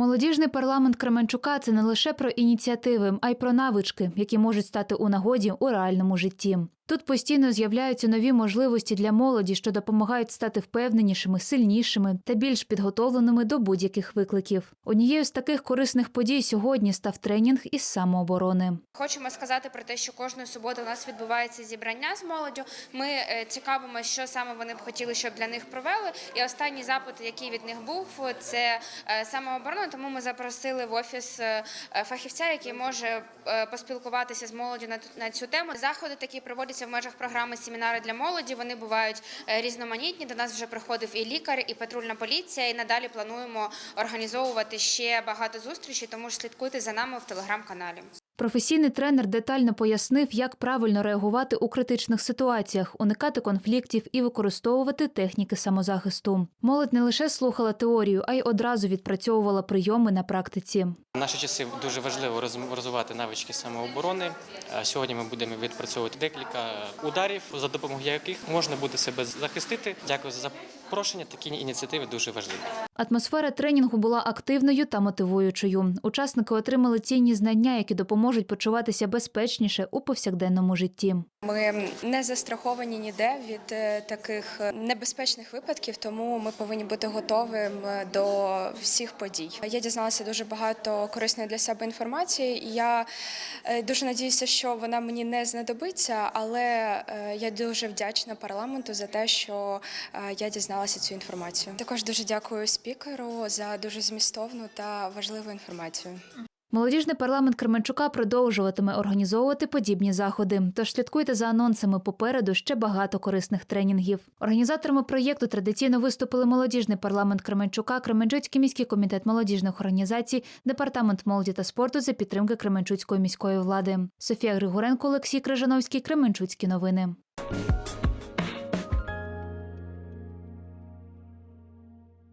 Молодіжний парламент Кременчука це не лише про ініціативи, а й про навички, які можуть стати у нагоді у реальному житті. Тут постійно з'являються нові можливості для молоді, що допомагають стати впевненішими, сильнішими та більш підготовленими до будь-яких викликів. Однією з таких корисних подій сьогодні став тренінг із самооборони. Хочемо сказати про те, що кожної суботи у нас відбувається зібрання з молоддю. Ми е, цікавимо, що саме вони б хотіли, щоб для них провели. І останній запит, який від них був, це е, самооборона. Тому ми запросили в офіс е, фахівця, який може поспілкуватися з молоддю на цю тему. Заходи такі проводяться в межах програми семінари для молоді. Вони бувають е, різноманітні. До нас вже приходив і лікар, і патрульна поліція. І надалі плануємо організовувати ще багато зустрічей. Тому ж слідкуйте за нами в телеграм-каналі. Професійний тренер детально пояснив, як правильно реагувати у критичних ситуаціях, уникати конфліктів і використовувати техніки самозахисту. Молодь не лише слухала теорію, а й одразу відпрацьовувала прийоми на практиці. В наші часи дуже важливо роз- розвивати навички самооборони. Сьогодні ми будемо відпрацьовувати декілька ударів, за допомогою яких можна буде себе захистити. Дякую за запрошення. Такі ініціативи дуже важливі. Атмосфера тренінгу була активною та мотивуючою. Учасники отримали цінні знання, які допоможуть почуватися безпечніше у повсякденному житті. Ми не застраховані ніде від е, таких е, небезпечних випадків, тому ми повинні бути готовим е, до всіх подій. Я дізналася дуже багато корисної для себе інформації. і Я дуже надіюся, що вона мені не знадобиться, але я дуже вдячна парламенту за те, що я дізналася цю інформацію. Також дуже дякую спікеру за дуже змістовну та важливу інформацію. Молодіжний парламент Кременчука продовжуватиме організовувати подібні заходи. Тож слідкуйте за анонсами попереду ще багато корисних тренінгів. Організаторами проєкту традиційно виступили молодіжний парламент Кременчука, Кременчуцький міський комітет молодіжних організацій, департамент молоді та спорту за підтримки Кременчуцької міської влади. Софія Григоренко, Олексій Крижановський, Кременчуцькі новини.